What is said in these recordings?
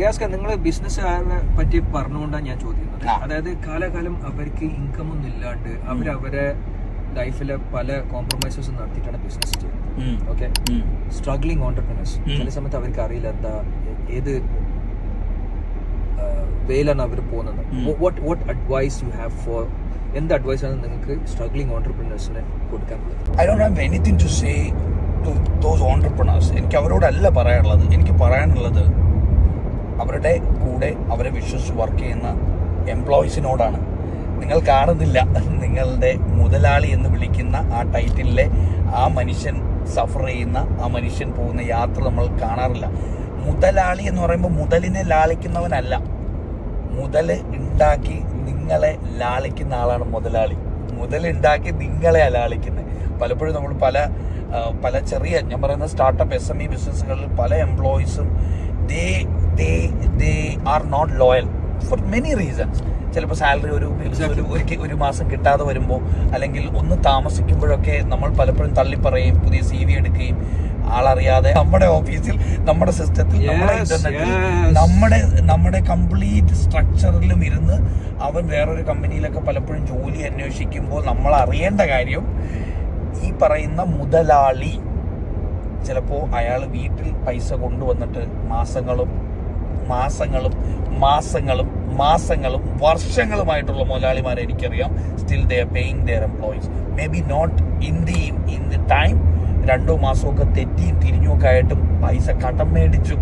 റിയാസ് നിങ്ങൾ ബിസിനസ്സുകാരനെ പറ്റി പറഞ്ഞുകൊണ്ടാണ് ഞാൻ ചോദിക്കുന്നത്. അതായത് കാലകാലം അവർക്ക് ഇൻകം ഒന്നും ഇല്ലാണ്ട് അവരവരെ ലൈഫിലെ പല കോംപ്രമൈസസ് നടത്തിയിട്ടാണ് ബിസിനസ് ചെയ്യുന്നത്. Okay struggling entrepreneurs. ചില സമയത്ത് അവർക്ക് അറിയില്ല എന്താ ഏത് വേയിലാണ് അവർ പോകുന്നത്. What what advice you have for എന്ത് അഡ്വൈസ് ആണ് നിങ്ങൾക്ക് സ്ട്രഗ്ലിംഗ് ഓണ്ടർപ്രണേഴ്സിന് കൊടുക്കാനുള്ളത് I don't have anything to say to those entrepreneurs എനിക്ക് അവരോടല്ല പറയാനുള്ളത്. എനിക്ക് പറയാനുള്ളത് അവരുടെ കൂടെ അവരെ വിശ്വസിച്ച് വർക്ക് ചെയ്യുന്ന എംപ്ലോയീസിനോടാണ് നിങ്ങൾ കാണുന്നില്ല. നിങ്ങളുടെ മുതലാളി എന്ന് വിളിക്കുന്ന ആ ടൈറ്റിലെ ആ മനുഷ്യൻ സഫർ ചെയ്യുന്ന ആ മനുഷ്യൻ പോകുന്ന യാത്ര നമ്മൾ കാണാറില്ല. മുതലാളി എന്ന് പറയുമ്പോൾ മുതലിനെ ലാളിക്കുന്നവനല്ല. മുതൽ ഉണ്ടാക്കി നിങ്ങളെ ലാളിക്കുന്ന ആളാണ് മുതലാളി. മുതലുണ്ടാക്കി നിങ്ങളെ ലാളിക്കുന്നത് പലപ്പോഴും നമ്മൾ പല പല ചെറിയ ഞാൻ പറയുന്ന സ്റ്റാർട്ടപ്പ് എസ് എം ഇ ബിസിനസ്സുകളിൽ പല എംപ്ലോയീസും they they they are not loyal for many reasons ചിലപ്പോൾ സാലറി ഒരു ഒരു ഒരു മാസം കിട്ടാതെ വരുമ്പോൾ അല്ലെങ്കിൽ ഒന്ന് താമസിക്കുമ്പോഴൊക്കെ നമ്മൾ പലപ്പോഴും തള്ളിപ്പറയും പുതിയ സി വി എടുക്കുകയും ആളറിയാതെ നമ്മുടെ ഓഫീസിൽ നമ്മുടെ സിസ്റ്റത്തിൽ നമ്മുടെ ഇന്റർനെറ്റിൽ. നമ്മുടെ നമ്മുടെ കംപ്ലീറ്റ് സ്ട്രക്ചറിലും ഇരുന്ന് അവൻ വേറൊരു കമ്പനിയിലൊക്കെ പലപ്പോഴും ജോലി അന്വേഷിക്കുമ്പോൾ നമ്മൾ അറിയേണ്ട കാര്യം ഈ പറയുന്ന മുതലാളി ചിലപ്പോൾ അയാൾ വീട്ടിൽ പൈസ കൊണ്ടുവന്നിട്ട് മാസങ്ങളും മാസങ്ങളും മാസങ്ങളും മാസങ്ങളും വർഷങ്ങളുമായിട്ടുള്ള മുതലാളിമാരെ എനിക്കറിയാം. Still they paying their employees maybe not in the in the time രണ്ടോ മാസമൊക്കെ തെറ്റിയും തിരിഞ്ഞുമൊക്കെ ആയിട്ടും പൈസ കടം മേടിച്ചു.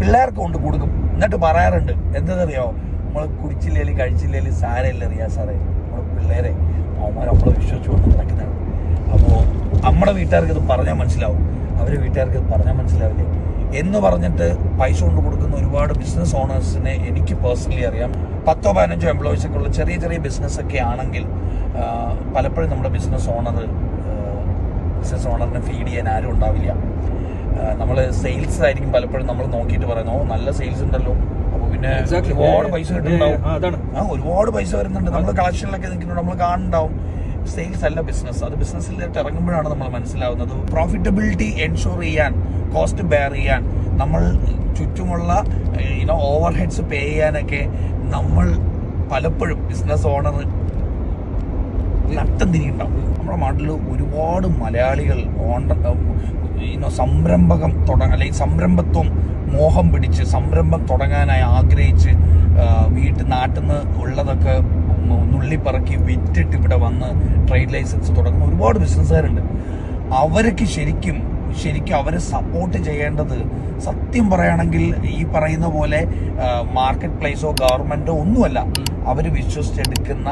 പിള്ളേർക്ക് കൊണ്ട് കൊടുക്കും. എന്നിട്ട് പറയാറുണ്ട് എന്താണെന്നറിയാമോ നമ്മൾ കുടിച്ചില്ലേലും കഴിച്ചില്ലേലും സാരമില്ല അറിയാ സാറേ. നമ്മുടെ പിള്ളേരെ അവന്മാർ നമ്മളെ വിശ്വസിച്ചുകൊണ്ട് നടക്കുന്നതാണ് അപ്പോൾ നമ്മുടെ വീട്ടുകാർക്ക് ഇത് പറഞ്ഞാൽ മനസ്സിലാവും. അവരെ വീട്ടുകാർക്ക് പറഞ്ഞാൽ മനസ്സിലാവില്ലേ? എന്ന് പറഞ്ഞിട്ട് പൈസ കൊണ്ട് കൊടുക്കുന്ന ഒരുപാട് ബിസിനസ് ഓണേഴ്സിനെ എനിക്ക് പേഴ്സണലി അറിയാം. പത്തോ പതിനഞ്ചോ എംപ്ലോയീസൊക്കെ ഉള്ള ചെറിയ ചെറിയ ബിസിനസ്സൊക്കെ ആണെങ്കിൽ പലപ്പോഴും നമ്മുടെ ബിസിനസ് ഓണർ ബിസിനസ് ഓണറിനെ ഫീഡ് ചെയ്യാൻ ആരും ഉണ്ടാവില്ല. നമ്മൾ സെയിൽസ് ആയിരിക്കും പലപ്പോഴും നമ്മൾ നോക്കിയിട്ട് പറയുന്നത്. ഓ നല്ല സെയിൽസ് ഉണ്ടല്ലോ. അപ്പോൾ പിന്നെ. ഒരുപാട് പൈസ കിട്ടുന്നുണ്ടാവും. ആ ഒരുപാട് പൈസ വരുന്നുണ്ട്. നമ്മൾ കളക്ഷനിലൊക്കെ നിൽക്കുന്നുണ്ട്. നമ്മൾ കാണുന്നുണ്ടാവും. സെയിൽസ് അല്ല ബിസിനസ് അത് ബിസിനസ്സിലേക്ക് ഇറങ്ങുമ്പോഴാണ് നമ്മൾ മനസ്സിലാവുന്നത്. പ്രോഫിറ്റബിലിറ്റി എൻഷുർ ചെയ്യാൻ കോസ്റ്റ് ബെയർ ചെയ്യാൻ നമ്മൾ ചുറ്റുമുള്ള യുനോ ഓവർ ഹെഡ്സ് പേ ചെയ്യാനൊക്കെ നമ്മൾ പലപ്പോഴും ബിസിനസ് ഓണർ നട്ടം തിരിയുണ്ടാവും നമ്മുടെ നാട്ടിൽ ഒരുപാട് മലയാളികൾ ഓണ്ട ഇനോ സംരംഭകം തുടങ്ങ അല്ലെങ്കിൽ സംരംഭത്വം മോഹം പിടിച്ച് സംരംഭം തുടങ്ങാനായി ആഗ്രഹിച്ച് വീട്ടിൽ നാട്ടിൽ നിന്ന് ഉള്ളതൊക്കെ നുള്ളിപ്പറക്കി വിറ്റിട്ട് ഇവിടെ വന്ന് ട്രേഡ് ലൈസൻസ് തുടങ്ങുന്ന ഒരുപാട് ബിസിനസ്സുകാരുണ്ട് അവർക്ക് ശരിക്കും ശരിക്കും അവരെ സപ്പോർട്ട് ചെയ്യേണ്ടത് സത്യം പറയുകയാണെങ്കിൽ ഈ പറയുന്ന പോലെ മാർക്കറ്റ് പ്ലേസോ ഗവൺമെന്റോ ഒന്നുമല്ല. അവർ വിശ്വസിച്ചെടുക്കുന്ന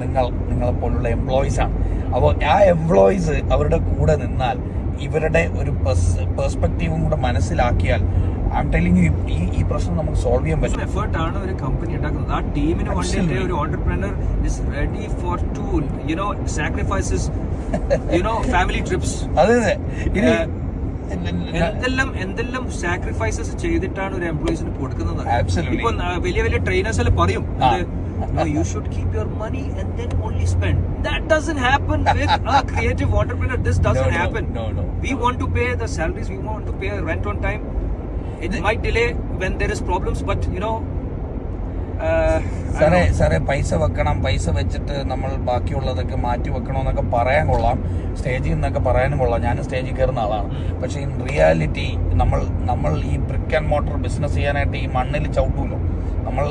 നിങ്ങൾ നിങ്ങളെ പോലുള്ള എംപ്ലോയീസ് ആണ്. അപ്പോൾ ആ എംപ്ലോയീസ് അവരുടെ കൂടെ നിന്നാൽ ഇവരുടെ ഒരു പെർസ്പെക്റ്റീവും കൂടെ മനസ്സിലാക്കിയാൽ ഐ എം ടെലിംഗ് യു ഈ ഈ പ്രശ്നം നമുക്ക് സോൾവ് ചെയ്യാൻ പറ്റും. എഫേർട്ട് ആണ് ഒരു കമ്പനി ഉണ്ടാക്കുന്നത്. ആ ടീമിന് വേണ്ടി. ഒരു entrepreneur is ready for to you know sacrifices you know family trips അതെ അതെ. ഇത് എന്തെല്ലാം എന്തെല്ലാം സാക്രിഫൈസസ് ചെയ്തിട്ടാണ് ഒരു എംപ്ലോയീസിന് കൊടുക്കുന്നത്. ഇപ്പൊ ന- വലിയ വലിയ ട്രെയിനേഴ്സ് എല്ലാം പറയും ആ. You should keep your money and then only spend that doesn't happen with a creative entrepreneur. This doesn't No, no, happen. no, no. we want to pay the salaries. We want to pay rent on time. It might delay when there is problems but you know uh, സാറേ. സാറേ പൈസ വെക്കണം പൈസ വെച്ചിട്ട് നമ്മൾ ബാക്കിയുള്ളതൊക്കെ മാറ്റി വെക്കണം എന്നൊക്കെ പറയാൻ കൊള്ളാം. സ്റ്റേജിൽ നിന്നൊക്കെ പറയാനും കൊള്ളാം. ഞാൻ സ്റ്റേജിൽ കയറുന്ന ആളാണ്. പക്ഷേ ഇൻ റിയാലിറ്റി നമ്മൾ നമ്മൾ ഈ ബ്രിക്ക് ആൻഡ് മോട്ടർ ബിസിനസ് ചെയ്യാനായിട്ട് ഈ മണ്ണിൽ ചവിട്ടൂലോ നമ്മൾ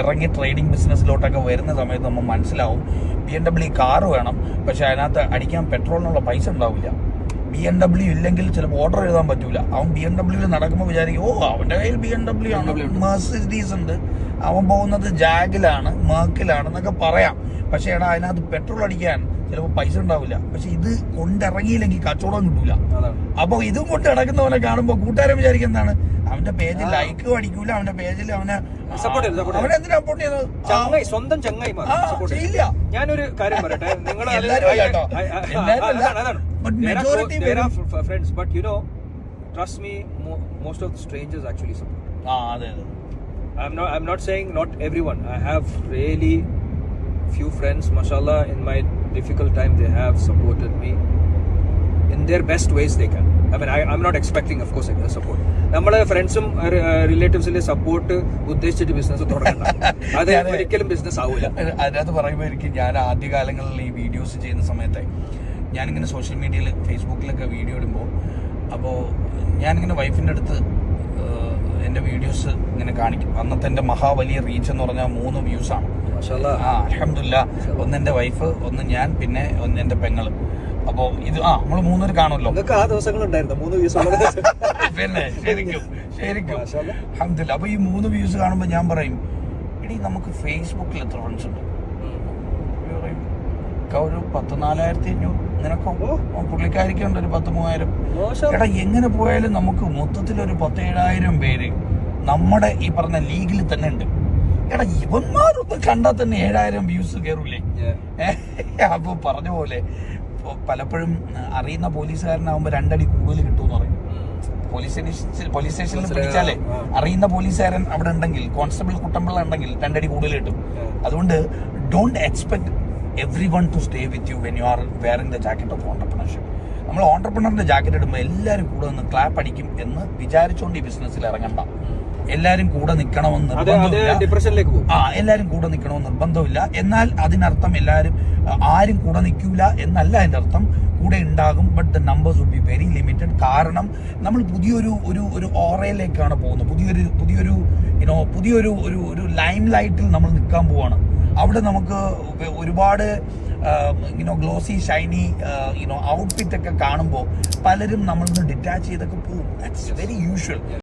ഇറങ്ങി ട്രേഡിംഗ് ബിസിനസ്സിലോട്ടൊക്കെ വരുന്ന സമയത്ത് നമ്മൾ മനസ്സിലാവും. ബി എം ഡബ്ല്യു കാറ് വേണം. പക്ഷെ അതിനകത്ത് അടിക്കാൻ പെട്രോളിനുള്ള പൈസ ഉണ്ടാവില്ല. ബി എം ഡബ്ല്യു ഇല്ലെങ്കിൽ ചിലപ്പോൾ ഓർഡർ എഴുതാൻ പറ്റൂല. അവൻ ബി എം ഡബ്ല്യൂവിൽ നടക്കുമ്പോൾ വിചാരിക്കും ഓ അവന്റെ കയ്യിൽ ബി എം ഡബ്ല്യു ആണ്. BMW ഉണ്ട്. അവൻ പോകുന്നത് ജാഗിലാണ് മേക്കിലാണ് എന്നൊക്കെ പറയാം. പക്ഷേ എടാ അതിനകത്ത് പെട്രോൾ അടിക്കാൻ ചിലപ്പോൾ പൈസ ഉണ്ടാവില്ല. പക്ഷെ ഇത് കൊണ്ടിറങ്ങിയില്ലെങ്കിൽ കച്ചവടം കിട്ടൂല. അപ്പോൾ അപ്പൊ ഇതും കൊണ്ട് നടക്കുന്നവനെ കാണുമ്പോൾ കൂട്ടുകാരൻ വിചാരിക്കും എന്താണ്? അവന്റെ പേജിൽ ലൈക്ക് അടിക്കൂല അവന്റെ പേജിൽ അവനെ സപ്പോർട്ട് ചെയ്തു, അവനെ എന്തിനാ സപ്പോർട്ട് ചെയ്യുന്നത്? ചങ്ങായി സ്വന്തം ചങ്ങായി ഞാനൊരു കാര്യം പറയട്ടെ. നിങ്ങൾ എല്ലാരും അല്ല കേട്ടോ. എല്ലാരും അല്ല. But majority പേരും- friends but you know trust me most of strangers actually support ആ അതെ അതെ I'm not. I'm not saying not everyone. I have really few friends, mashallah, in my difficult time, they have supported me in their best ways they can. I mean I am not expecting of course support നമ്മളെ ഫ്രണ്ട്സും റിലേറ്റീവ്സിന്റെ support ഉദ്ദേശിച്ചിട്ട് business തുടങ്ങണ്ട അത് ഒരിക്കലും business ആവൂല അതിനകത്ത് പറയുമ്പോൾ എനിക്ക് ഞാൻ ആദ്യകാലങ്ങളിൽ ഈ വീഡിയോസ് ചെയ്യുന്ന സമയത്ത് ഞാനിങ്ങനെ സോഷ്യൽ മീഡിയയിൽ ഫേസ്ബുക്കിലൊക്കെ വീഡിയോ ഇടുമ്പോൾ അപ്പോൾ ഞാനിങ്ങനെ വൈഫിന്റെ അടുത്ത് എന്റെ വീഡിയോസ് ഇങ്ങനെ കാണിക്കും. അന്നത്തെ എന്റെ മഹാ വലിയ റീച്ച് എന്ന് പറഞ്ഞാൽ മൂന്ന് വ്യൂസാണ് ആണ്. ആ അലഹമില്ല ഒന്ന് എന്റെ വൈഫ് ഒന്ന് ഞാൻ പിന്നെ ഒന്ന് എന്റെ പെങ്ങൾ അപ്പോൾ ഇത് ആ നമ്മൾ മൂന്നൂർ കാണുമല്ലോ. ആ ദിവസങ്ങളുണ്ടായിരുന്നു മൂന്ന് ദിവസം പിന്നെ ശരിക്കും ശരിക്കും. അഹമ്മദില്ല അപ്പൊ ഈ മൂന്ന് വ്യൂസ് കാണുമ്പോൾ ഞാൻ പറയും എടി നമുക്ക് ഫേസ്ബുക്കിൽ എത്ര ഫ്രണ്ട്സ് ഉണ്ട്? ഒരു പത്ത് നാലായിരത്തി അഞ്ഞൂറ്. നിനക്കോ ഓ. പുള്ളിക്കാരിക്ക് ഒരു പത്ത് മൂവായിരം. എടാ എങ്ങനെ പോയാലും നമുക്ക് മൊത്തത്തിൽ ഒരു പത്തേഴായിരം പേര് നമ്മുടെ ഈ പറഞ്ഞ ലീഗിൽ തന്നെ ഉണ്ട്. എടാ ഇവന്മാരൊന്നും കണ്ടാൽ തന്നെ ഏഴായിരം വ്യൂസ് കയറൂലേ അപ്പൊ പറഞ്ഞ പോലെ പലപ്പോഴും അറിയുന്ന പോലീസുകാരനാകുമ്പോ രണ്ടടി കൂടുതൽ കിട്ടുമെന്ന് പറയും. പോലീസ് സ്റ്റേഷൻ- പോലീസ് സ്റ്റേഷനിൽ. പിടിച്ചാലേ അറിയുന്ന പോലീസുകാരൻ അവിടെ ഉണ്ടെങ്കിൽ കോൺസ്റ്റബിൾ കുട്ടമ്പിള്ള ഉണ്ടെങ്കിൽ രണ്ടടി കൂടുതൽ കിട്ടും. അതുകൊണ്ട് don't expect every one to stay with you when you are wearing the jacket of entrepreneurship നമ്മൾ ഓണ്ടർപ്രണറിന്റെ ജാക്കറ്റ് ഇടുമ്പോൾ എല്ലാവരും കൂടെ നിന്ന് ക്ലാപ്പ് അടിക്കും എന്ന് വിചാരിച്ചുകൊണ്ട് ഈ ബിസിനസ്സിൽ ഇറങ്ങണ്ട. എല്ലാവരും കൂടെ നിൽക്കണമെന്ന് നിർബന്ധമില്ല. ആ എല്ലാരും കൂടെ നിൽക്കണമെന്ന് നിർബന്ധമില്ല. എന്നാൽ അതിനർത്ഥം എല്ലാവരും ആരും കൂടെ നിൽക്കൂല എന്നല്ല അതിന്റെ അർത്ഥം. കൂടെ ഉണ്ടാകും but the numbers would be very limited കാരണം നമ്മൾ പുതിയൊരു ഒരു ഒരു ഓറയിലേക്കാണ് പോകുന്നത്. പുതിയൊരു പുതിയൊരു യുനോ പുതിയൊരു ഒരു ഒരു ലൈം ലൈറ്റിൽ നമ്മൾ നിൽക്കാൻ പോവാണ്. അവിടെ നമുക്ക് ഒരുപാട് you know glossy shiny you know outfit ഒക്കെ കാണുമ്പോൾ പലരും നമ്മളിൽ നിന്ന് ഡിറ്റാച്ച് ചെയ്തൊക്കെ പോകും ദാറ്റ്സ് വെരി യൂഷ്വൽ